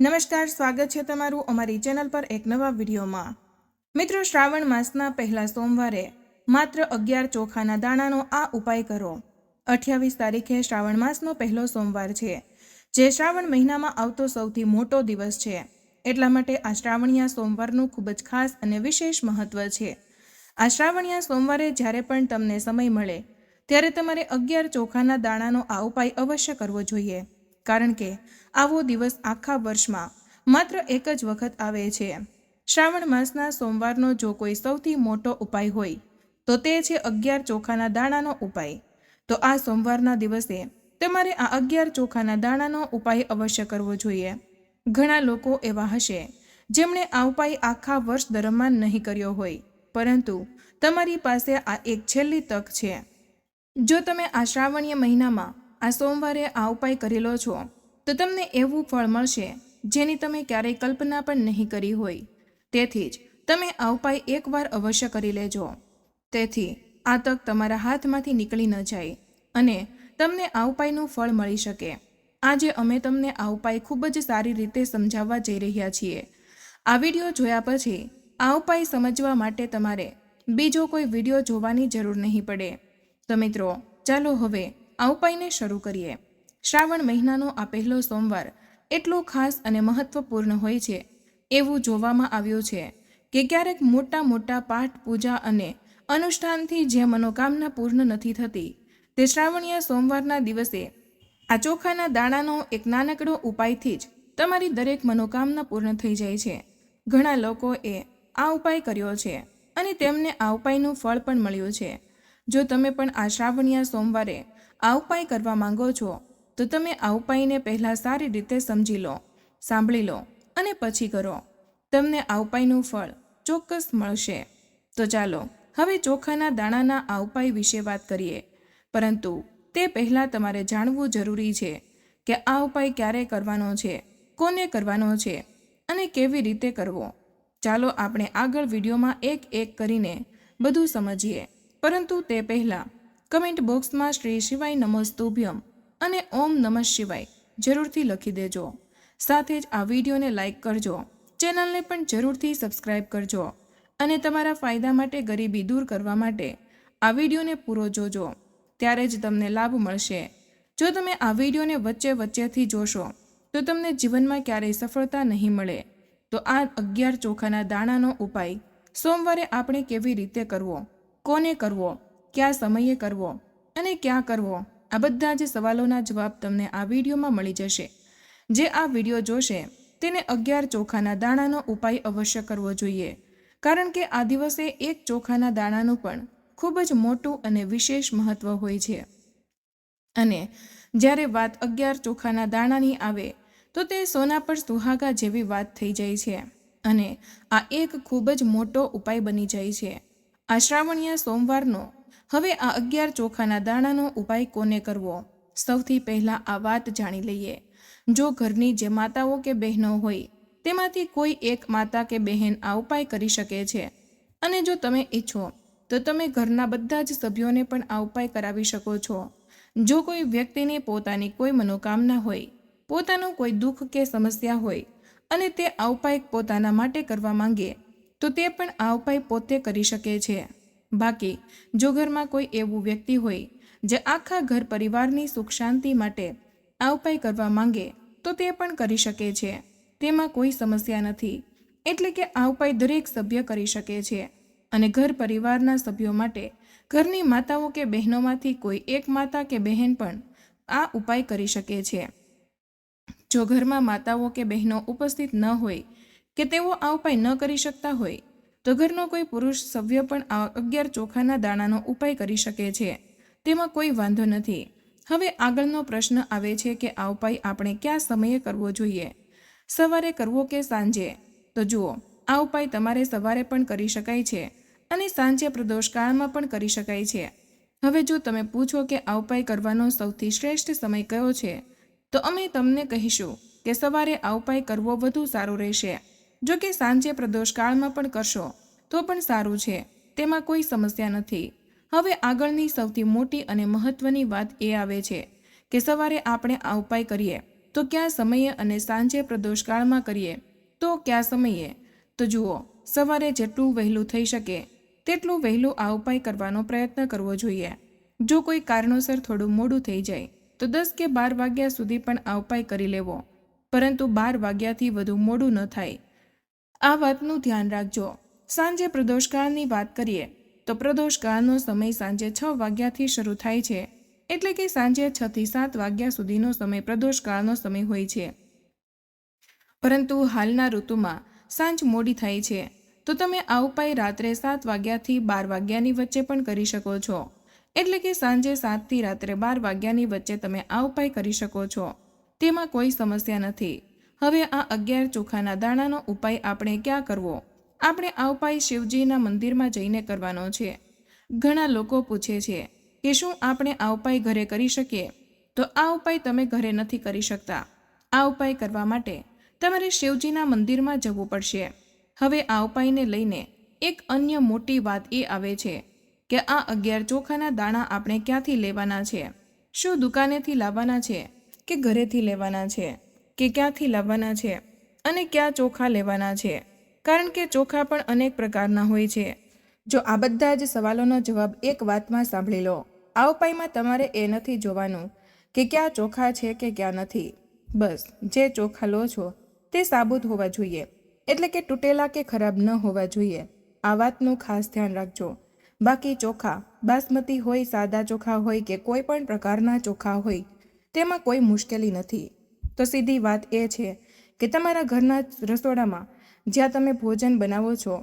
નમસ્કાર, સ્વાગત છે તમારું અમારી ચેનલ પર એક નવા વિડીયોમાં. મિત્રો, શ્રાવણ માસના પહેલા સોમવારે માત્ર અગિયાર ચોખાના દાણાનો આ ઉપાય કરો. અઠ્યાવીસ તારીખે શ્રાવણ માસનો પહેલો સોમવાર છે, જે શ્રાવણ મહિનામાં આવતો સૌથી મોટો દિવસ છે. એટલા માટે આ શ્રાવણીયા સોમવારનું ખૂબ જ ખાસ અને વિશેષ મહત્વ છે. આ શ્રાવણીયા સોમવારે જ્યારે પણ તમને સમય મળે, ત્યારે તમારે અગિયાર ચોખાના દાણાનો આ ઉપાય અવશ્ય કરવો જોઈએ. કારણ કે આવો દિવસ આખા વર્ષમાં માત્ર એક જ વખત આવે છે. શ્રાવણ માસના સોમવારનો જો કોઈ સૌથી મોટો ઉપાય હોય, તો તે છે અગિયાર ચોખાના દાણાનો ઉપાય. તો આ સોમવારના દિવસે તમારે આ અગિયાર ચોખાના દાણાનો ઉપાય અવશ્ય કરવો જોઈએ. ઘણા લોકો એવા હશે, જેમણે આ ઉપાય આખા વર્ષ દરમિયાન નહીં કર્યો હોય, પરંતુ તમારી પાસે આ એક છેલ્લી તક છે. જો તમે આ શ્રાવણીય મહિનામાં આ સોમવારે આ ઉપાય કરેલો છો, તો તમને એવું ફળ મળશે, જેની તમે ક્યારેય કલ્પના પણ નહીં કરી હોય. તેથી જ તમે આ ઉપાય એકવાર અવશ્ય કરી લેજો. તેથી આ તક તમારા હાથમાંથી નીકળી ન જાય અને તમને આ ઉપાયનું ફળ મળી શકે. આજે અમે તમને આ ઉપાય ખૂબ જ સારી રીતે સમજાવવા જઈ રહ્યા છીએ. આ વીડિયો જોયા પછી આ ઉપાય સમજવા માટે તમારે બીજો કોઈ વીડિયો જોવાની જરૂર નહીં પડે. તો મિત્રો, ચાલો હવે આ ઉપાયને શરૂ કરીએ. શ્રાવણ મહિનાનો આ પહેલો સોમવાર એટલો ખાસ અને મહત્વપૂર્ણ હોય છે, એવું જોવામાં આવ્યું છે કે ક્યારેક મોટા મોટા પાઠ, પૂજા અને અનુષ્ઠાનથી જે મનોકામના પૂર્ણ નથી થતી, તે શ્રાવણીય સોમવારના દિવસે આ ચોખાના દાણાનો એક નાનકડો ઉપાયથી જ તમારી દરેક મનોકામના પૂર્ણ થઈ જાય છે. ઘણા લોકોએ આ ઉપાય કર્યો છે અને તેમને આ ઉપાયનું ફળ પણ મળ્યું છે. જો તમે પણ આ શ્રાવણીય સોમવારે આ ઉપાય કરવા માંગો છો, તો તમે આ ઉપાયને પહેલાં સારી રીતે સમજી લો, સાંભળી લો અને પછી કરો. તમને આ ઉપાયનું ફળ ચોક્કસ મળશે. તો ચાલો, હવે ચોખાના દાણાના આ ઉપાય વિશે વાત કરીએ. પરંતુ તે પહેલાં તમારે જાણવું જરૂરી છે કે આ ઉપાય ક્યારે કરવાનો છે, કોને કરવાનો છે અને કેવી રીતે કરવો. ચાલો આપણે આગળ વિડીયોમાં એક એક કરીને બધું સમજીએ. પરંતુ તે પહેલાં કમેન્ટ બોક્સમાં શ્રી શિવાય નમસ્તુભ્યમ અને ઓમ નમઃ શિવાય જરૂરથી લખી દેજો. સાથે જ આ વિડીયોને લાઇક કરજો. ચેનલને પણ જરૂરથી સબસ્ક્રાઇબ કરજો અને તમારા ફાયદા માટે ગરીબી દૂર કરવા માટે આ વિડીયોને પૂરો જોજો. ત્યારે જ તમને લાભ મળશે. જો તમે આ વિડીયોને વચ્ચે વચ્ચેથી જોશો, તો તમને જીવનમાં ક્યારેય સફળતા નહીં મળે. તો આ અગિયાર ચોખાના દાણાનો ઉપાય. સોમવારે આપણે કેવી રીતે કરવો? કોને કરવો? કયા સમયે કરવો અને ક્યાં કરવો, આ બધા જ સવાલોના જવાબ તમને આ વિડીયોમાં મળી જશે. જે આ વીડિયો જોશે, તેને અગિયાર ચોખાના દાણાનો ઉપાય અવશ્ય કરવો જોઈએ. કારણ કે આ દિવસે એક ચોખાના દાણાનું પણ ખૂબ જ મોટું અને વિશેષ મહત્વ હોય છે. અને જ્યારે વાત અગિયાર ચોખાના દાણાની આવે, તો તે સોના પર સુહાગા જેવી વાત થઈ જાય છે. અને આ એક ખૂબ જ મોટો ઉપાય બની જાય છે. આ શ્રાવણીય સોમવારનો હવે આ અગિયાર ચોખાના દાણાનો ઉપાય કોને કરવો? સૌથી પહેલાં આ વાત જાણી લઈએ. જો ઘરની જે માતાઓ કે બહેનો હોય, તેમાંથી કોઈ એક માતા કે બહેન આ ઉપાય કરી શકે છે? અને જો તમે ઈચ્છો, તો તમે ઘરના બધા જ સભ્યોને પણ આ ઉપાય કરાવી શકો છો. જો કોઈ વ્યક્તિને પોતાની કોઈ મનોકામના હોય, પોતાનું કોઈ દુઃખ કે સમસ્યા હોય, અને તે આ ઉપાય પોતાના માટે કરવા માંગે, તો તે પણ આ ઉપાય પોતે કરી શકે છે. બાકી, જો ઘરમાં કોઈ એવું વ્યક્તિ હોય, જે આખા ઘર પરિવારની સુખ શાંતિ માટે આ ઉપાય કરવા માંગે, તો તે પણ કરી શકે છે. તેમાં કોઈ સમસ્યા નથી, એટલે કે આ ઉપાય દરેક સભ્ય કરી શકે છે. અને ઘર પરિવારના સભ્યો માટે ઘરની માતાઓ કે બહેનોમાંથી કોઈ એક માતા કે બહેન પણ આ ઉપાય કરી શકે છે. જો ઘરમાં માતાઓ કે બહેનો ઉપસ્થિત ન હોય, કે તેઓ આ ઉપાય ન કરી શકતા હોય તો ઘરનો કોઈ પુરુષ સભ્ય પણ આ અગિયાર ચોખાના દાણાનો ઉપાય કરી શકે છે. તેમાં કોઈ વાંધો નથી. હવે આગળનો પ્રશ્ન આવે છે કે આ ઉપાય આપણે કયા સમયે કરવો જોઈએ? સવારે કરવો કે સાંજે? તો જુઓ, આ ઉપાય તમારે સવારે પણ કરી શકાય છે અને સાંજે પ્રદોષકાળમાં પણ કરી શકાય છે. હવે જો તમે પૂછો કે આ ઉપાય કરવાનો સૌથી શ્રેષ્ઠ સમય કયો છે, તો અમે તમને કહીશું કે સવારે આ ઉપાય કરવો વધુ સારો રહેશે. જો કે સાંજે પ્રદોષકાળમાં પણ કરશો, તો પણ સારું છે, તેમાં કોઈ સમસ્યા નથી. હવે આગળની સૌથી મોટી અને મહત્વની વાત એ આવે છે કે સવારે આપણે આ ઉપાય કરીએ, તો કયા સમયે અને સાંજે પ્રદોષકાળમાં કરીએ? તો કયા સમયે? તો જુઓ, સવારે જેટલું વહેલું થઈ શકે, તેટલું વહેલું આ ઉપાય કરવાનો પ્રયત્ન કરવો જોઈએ. જો કોઈ કારણોસર થોડું મોડું થઈ જાય, તો દસ કે બાર વાગ્યા સુધી પણ આ ઉપાય કરી લેવો. પરંતુ બાર વાગ્યાથી વધુ મોડું ન થાય. આ વાતનું ધ્યાન રાખજો. સાંજે પ્રદોષકાળની વાત કરીએ, તો પ્રદોષકાળનો સમય સાંજે છ વાગ્યાથી શરૂ થાય છે, એટલે કે સાંજે છ થી સાત વાગ્યા સુધીનો સમય પ્રદોષકાળનો સમય હોય છે. પરંતુ હાલના ઋતુમાં સાંજ મોડી થાય છે, તો તમે આ ઉપાય રાત્રે સાત વાગ્યાથી બાર વાગ્યાની વચ્ચે પણ કરી શકો છો. એટલે કે સાંજે સાતથી રાત્રે બાર વાગ્યાની વચ્ચે તમે આ ઉપાય કરી શકો છો. તેમાં કોઈ સમસ્યા નથી. હવે આ અગિયાર ચોખાના દાણાનો ઉપાય આપણે ક્યાં કરવો? આપણે આ ઉપાય શિવજીના મંદિરમાં જઈને કરવાનો છે. ઘણા લોકો પૂછે છે કે શું આપણે આ ઉપાય ઘરે કરી શકીએ? તો આ ઉપાય તમે ઘરે નથી કરી શકતા. આ ઉપાય કરવા માટે તમારે શિવજીના મંદિરમાં જવું પડશે. હવે આ ઉપાયને લઈને એક અન્ય મોટી વાત એ આવે છે કે આ અગિયાર ચોખાના દાણા આપણે ક્યાંથી લેવાના છે? શું દુકાનેથી લાવવાના છે કે ઘરેથી લેવાના છે? કે ક્યાંથી લાવવાના છે અને ક્યાં ચોખા લેવાના છે. કારણ કે ચોખા પણ અનેક પ્રકારના હોય છે. જો આ બધા જ સવાલોનો જવાબ એક વાતમાં સાંભળી લો. આ ઉપાયમાં તમારે એ નથી જોવાનું કે ક્યાં ચોખા છે કે ક્યાં નથી. બસ, જે ચોખા લો છો, તે સાબુત હોવા જોઈએ. એટલે કે તૂટેલા કે ખરાબ ન હોવા જોઈએ. આ વાતનું ખાસ ધ્યાન રાખજો. બાકી ચોખા, બાસમતી હોય, સાદા ચોખા હોય કે કોઈ પણ પ્રકારના ચોખા હોય, તેમાં કોઈ મુશ્કેલી નથી. તો સીધી વાત એ છે કે તમારા ઘરના રસોડામાં જ્યાં તમે ભોજન બનાવો છો,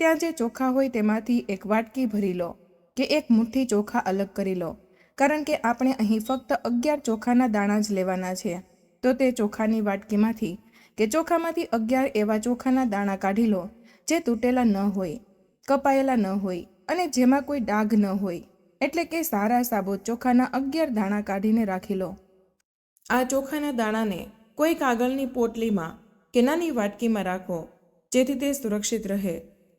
ત્યાં જે ચોખા હોય તેમાંથી એક વાટકી ભરી લો કે એક મુઠ્ઠી ચોખા અલગ કરી લો. કારણ કે આપણે અહીં ફક્ત અગિયાર ચોખાના દાણા જ લેવાના છે. તો તે ચોખાની વાટકીમાંથી કે ચોખામાંથી અગિયાર એવા ચોખાના દાણા કાઢી લો, જે તૂટેલા ન હોય, કપાયેલા ન હોય અને જેમાં કોઈ ડાઘ ન હોય. એટલે કે સારા સાબુત ચોખાના અગિયાર દાણા કાઢીને રાખી લો. આ ચોખાના દાણાને કોઈ કાગળની પોટલીમાં કે નાની વાટકીમાં રાખો, જેથી તે સુરક્ષિત રહે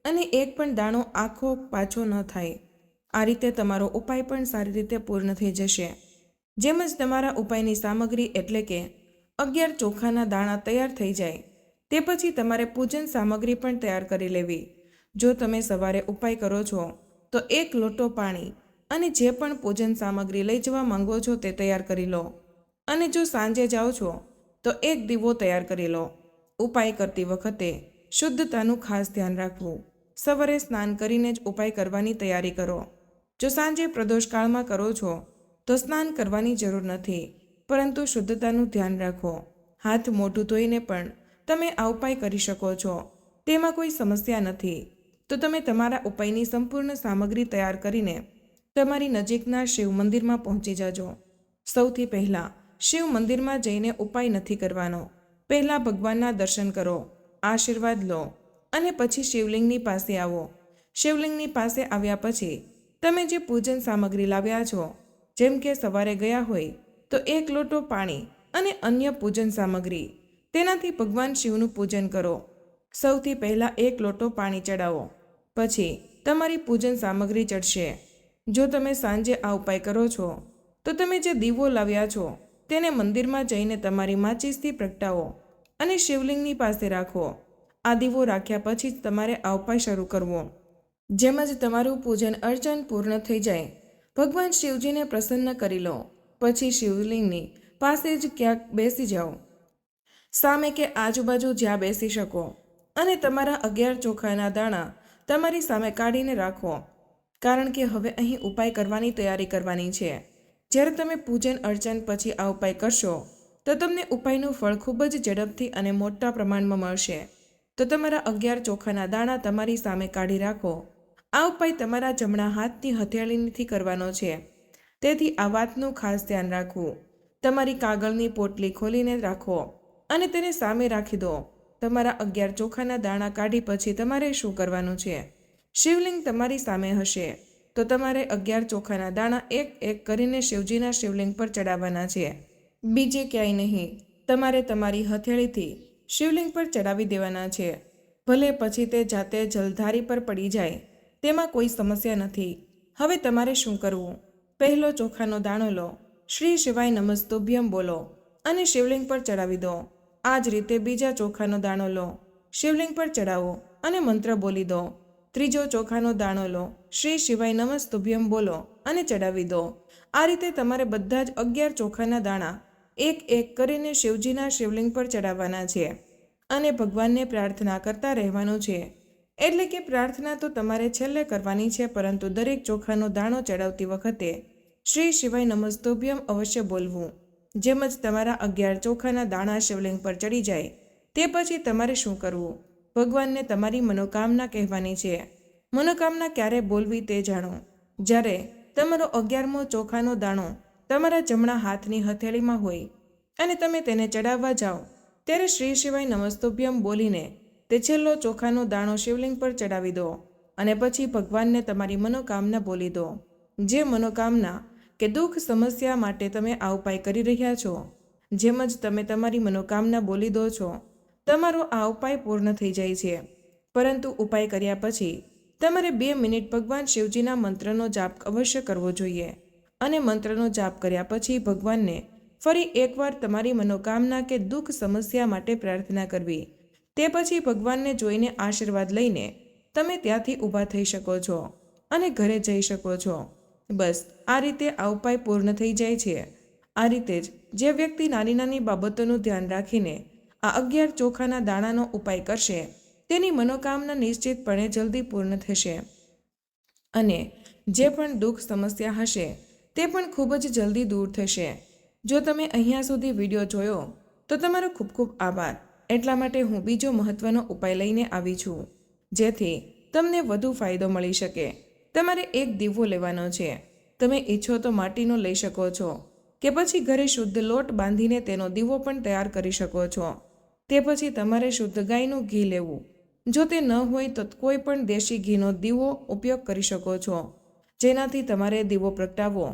અને એક પણ દાણો આખો પાછો ન થાય. આ રીતે તમારો ઉપાય પણ સારી રીતે પૂર્ણ થઈ જશે. જેમ જ તમારા ઉપાયની સામગ્રી એટલે કે અગિયાર ચોખાના દાણા તૈયાર થઈ જાય, તે પછી તમારે પૂજન સામગ્રી પણ તૈયાર કરી લેવી. જો તમે સવારે ઉપાય કરો છો, તો એક લોટો પાણી અને જે પણ પૂજન સામગ્રી લઈ જવા માંગો છો તે તૈયાર કરી લો. અને જો સાંજે જાઓ છો, તો એક દીવો તૈયાર કરી લો. ઉપાય કરતી વખતે શુદ્ધતાનું ખાસ ધ્યાન રાખવું. સવારે સ્નાન કરીને જ ઉપાય કરવાની તૈયારી કરો. જો સાંજે પ્રદોષકાળમાં કરો છો, તો સ્નાન કરવાની જરૂર નથી, પરંતુ શુદ્ધતાનું ધ્યાન રાખો. હાથ મોઢું ધોઈને પણ તમે આ ઉપાય કરી શકો છો. તેમાં કોઈ સમસ્યા નથી. તો તમે તમારા ઉપાયની સંપૂર્ણ સામગ્રી તૈયાર કરીને તમારી નજીકના શિવ મંદિરમાં પહોંચી જજો. સૌથી પહેલાં શિવ મંદિરમાં જઈને ઉપાય નથી કરવાનો. પહેલાં ભગવાનના દર્શન કરો, આશીર્વાદ લો અને પછી શિવલિંગની પાસે આવો. શિવલિંગની પાસે આવ્યા પછી તમે જે પૂજન સામગ્રી લાવ્યા છો, જેમ કે સવારે ગયા હોય, તો એક લોટો પાણી અને અન્ય પૂજન સામગ્રી. તેનાથી ભગવાન શિવનું પૂજન કરો. સૌથી પહેલાં એક લોટો પાણી ચડાવો. પછી તમારી પૂજન સામગ્રી ચડશે. જો તમે સાંજે આ ઉપાય કરો છો, તો તમે જે દીવો લાવ્યા છો તેને મંદિરમાં જઈને તમારી માચીસથી પ્રગટાવો અને શિવલિંગની પાસે રાખો. આ દીવો રાખ્યા પછી જ તમારે આ ઉપાય શરૂ કરવો. જેમ જ તમારું પૂજન અર્ચન પૂર્ણ થઈ જાય, ભગવાન શિવજીને પ્રસન્ન કરી લો. પછી શિવલિંગની પાસે જ ક્યાંક બેસી જાઓ. સામે કે આજુબાજુ જ્યાં બેસી શકો અને તમારા અગિયાર ચોખાના દાણા તમારી સામે કાઢીને રાખો. કારણ કે હવે અહીં ઉપાય કરવાની તૈયારી કરવાની છે. જ્યારે તમે પૂજન, અર્ચન પછી આ ઉપાય કરશો, તો તમને ઉપાયનું ફળ ખૂબ જ ઝડપથી અને મોટા પ્રમાણમાં મળશે. તો તમારા અગિયાર ચોખાના દાણા તમારી સામે કાઢી રાખો. આ ઉપાય તમારા જમણા હાથની હથેળીથી કરવાનો છે. તેથી આ વાતનું ખાસ ધ્યાન રાખવું. તમારી કાગળની પોટલી ખોલીને રાખો અને તેને સામે રાખી દો. તમારા અગિયાર ચોખાના દાણા કાઢી પછી તમારે શું કરવાનું છે? શિવલિંગ તમારી સામે હશે. તો તમારે અગિયાર ચોખાના દાણા એક એક કરીને શિવજીના શિવલિંગ પર ચડાવવાના છે. બીજે ક્યાંય નહીં. તમારે તમારી હથેળીથી શિવલિંગ પર ચડાવી દેવાના છે. ભલે પછી તે જાતે જલધારી પર પડી જાય. તેમાં કોઈ સમસ્યા નથી. હવે તમારે શું કરવું? પહેલો ચોખાનો દાણો લો. શ્રી શિવાય નમસ્તુભ્યમ બોલો અને શિવલિંગ પર ચડાવી દો. આ જ રીતે બીજા ચોખાનો દાણો લો. શિવલિંગ પર ચડાવો અને મંત્ર બોલી દો. ત્રીજો ચોખાનો દાણો લો. શ્રી શિવાય નમસ્તુભ્યમ બોલો અને ચડાવી દો. આ રીતે તમારે બધા જ અગિયાર ચોખાના દાણા એક એક કરીને શિવજીના શિવલિંગ પર ચડાવવાના છે અને ભગવાનને પ્રાર્થના કરતા રહેવાનું છે. એટલે કે પ્રાર્થના તો તમારે છેલ્લે કરવાની છે, પરંતુ દરેક ચોખાનો દાણો ચડાવતી વખતે શ્રી શિવાય નમસ્તુભ્યમ અવશ્ય બોલવું. જેમ જ તમારા અગિયાર ચોખાના દાણા શિવલિંગ પર ચડી જાય, તે પછી તમારે શું કરવું? ભગવાનને તમારી મનોકામના કહેવાની છે. મનોકામના ક્યારે બોલવી તે જાણો. જ્યારે તમારો અગિયારમો ચોખાનો દાણો તમારા જમણા હાથની હથેળીમાં હોય અને તમે તેને ચડાવવા જાઓ, ત્યારે શ્રી શિવાય નમસ્તુભ્યમ બોલીને તે છેલ્લો ચોખાનો દાણો શિવલિંગ પર ચડાવી દો અને પછી ભગવાનને તમારી મનોકામના બોલી દો. જે મનોકામના કે દુઃખ સમસ્યા માટે તમે આ ઉપાય કરી રહ્યા છો, જેમ જ તમે તમારી મનોકામના બોલી દો છો, તમારો આ ઉપાય પૂર્ણ થઈ જાય છે. પરંતુ ઉપાય કર્યા પછી તમારે બે મિનિટ ભગવાન શિવજીના મંત્રનો જાપ અવશ્ય કરવો જોઈએ અને મંત્રનો જાપ કર્યા પછી ભગવાનને ફરી એકવાર તમારી મનોકામના કે દુઃખ સમસ્યા માટે પ્રાર્થના કરવી. તે પછી ભગવાનને જોઈને આશીર્વાદ લઈને તમે ત્યાંથી ઊભા થઈ શકો છો અને ઘરે જઈ શકો છો. બસ, આ રીતે આ ઉપાય પૂર્ણ થઈ જાય છે. આ રીતે જ જે વ્યક્તિ નાની નાની બાબતોનું ધ્યાન રાખીને આ અગિયાર ચોખાના દાણાનો ઉપાય કરશે તેની મનોકામના નિશ્ચિતપણે જલ્દી પૂર્ણ થશે. અને જે પણ દુઃખ સમસ્યા હશે, તે પણ ખૂબ જ જલ્દી દૂર થશે. જો તમે અહીંયા સુધી વીડિયો જોયો, તો તમારો ખૂબ ખૂબ આભાર. એટલા માટે હું બીજો મહત્વનો ઉપાય લઈને આવી છું, જેથી તમને વધુ ફાયદો મળી શકે. તમારે એક દીવો લેવાનો છે. તમે ઈચ્છો તો માટીનો લઈ શકો છો, કે પછી ઘરે શુદ્ધ લોટ બાંધીને તેનો દીવો પણ તૈયાર કરી શકો છો. તે પછી તમારે શુદ્ધ ગાયનું ઘી લેવું. જો તે ન હોય તો કોઈ પણ દેશી ઘીનો દીવો ઉપયોગ કરી શકો છો. જેનાથી તમારે દીવો પ્રગટાવવો.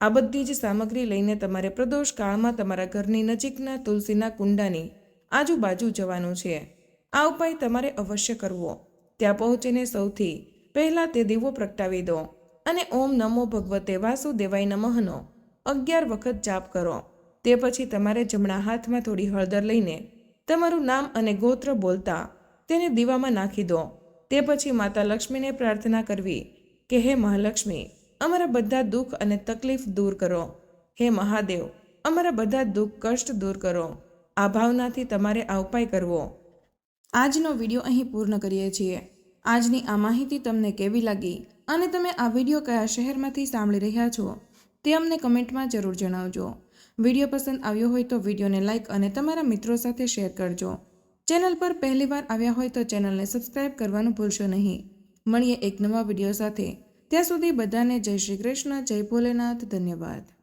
આ બધી જ સામગ્રી લઈને તમારે પ્રદોષ કાળમાં તમારા ઘરની નજીકના તુલસીના કુંડાની આજુબાજુ જવાનું છે. આ ઉપાય તમારે અવશ્ય કરવો. ત્યાં પહોંચીને સૌથી પહેલાં તે દીવો પ્રગટાવી દો અને ઓમ નમો ભગવતે વાસુદેવાય નમઃનો અગિયાર વખત જાપ કરો. તે પછી તમારે જમણા હાથમાં થોડી હળદર લઈને તમારું નામ અને ગોત્ર બોલતા તેને દીવામાં નાખી દો. તે પછી માતા લક્ષ્મીને પ્રાર્થના કરવી કે, હે મહાલક્ષ્મી, અમારા બધા દુઃખ અને તકલીફ દૂર કરો. હે મહાદેવ, અમારા બધા દુઃખ કષ્ટ દૂર કરો. આ ભાવનાથી તમારે આ ઉપાય કરવો. આજનો વીડિયો અહીં પૂર્ણ કરીએ છીએ. આજની આ માહિતી તમને કેવી લાગી અને તમે આ વીડિયો કયા શહેરમાંથી સાંભળી રહ્યા છો તે અમને કમેન્ટમાં જરૂર જણાવજો. વીડિયો પસંદ આવ્યો હોય તો વિડીયોને લાઇક અને તમારા મિત્રો સાથે શેર કરજો. ચેનલ પર પહેલીવાર આવ્યા હોય તો ચેનલને સબસ્ક્રાઇબ કરવાનું ભૂલશો નહીં. મળીએ એક નવા વીડિયો સાથે. ત્યાં સુધી બધાને જય શ્રી કૃષ્ણ, જય ભોલેનાથ, ધન્યવાદ.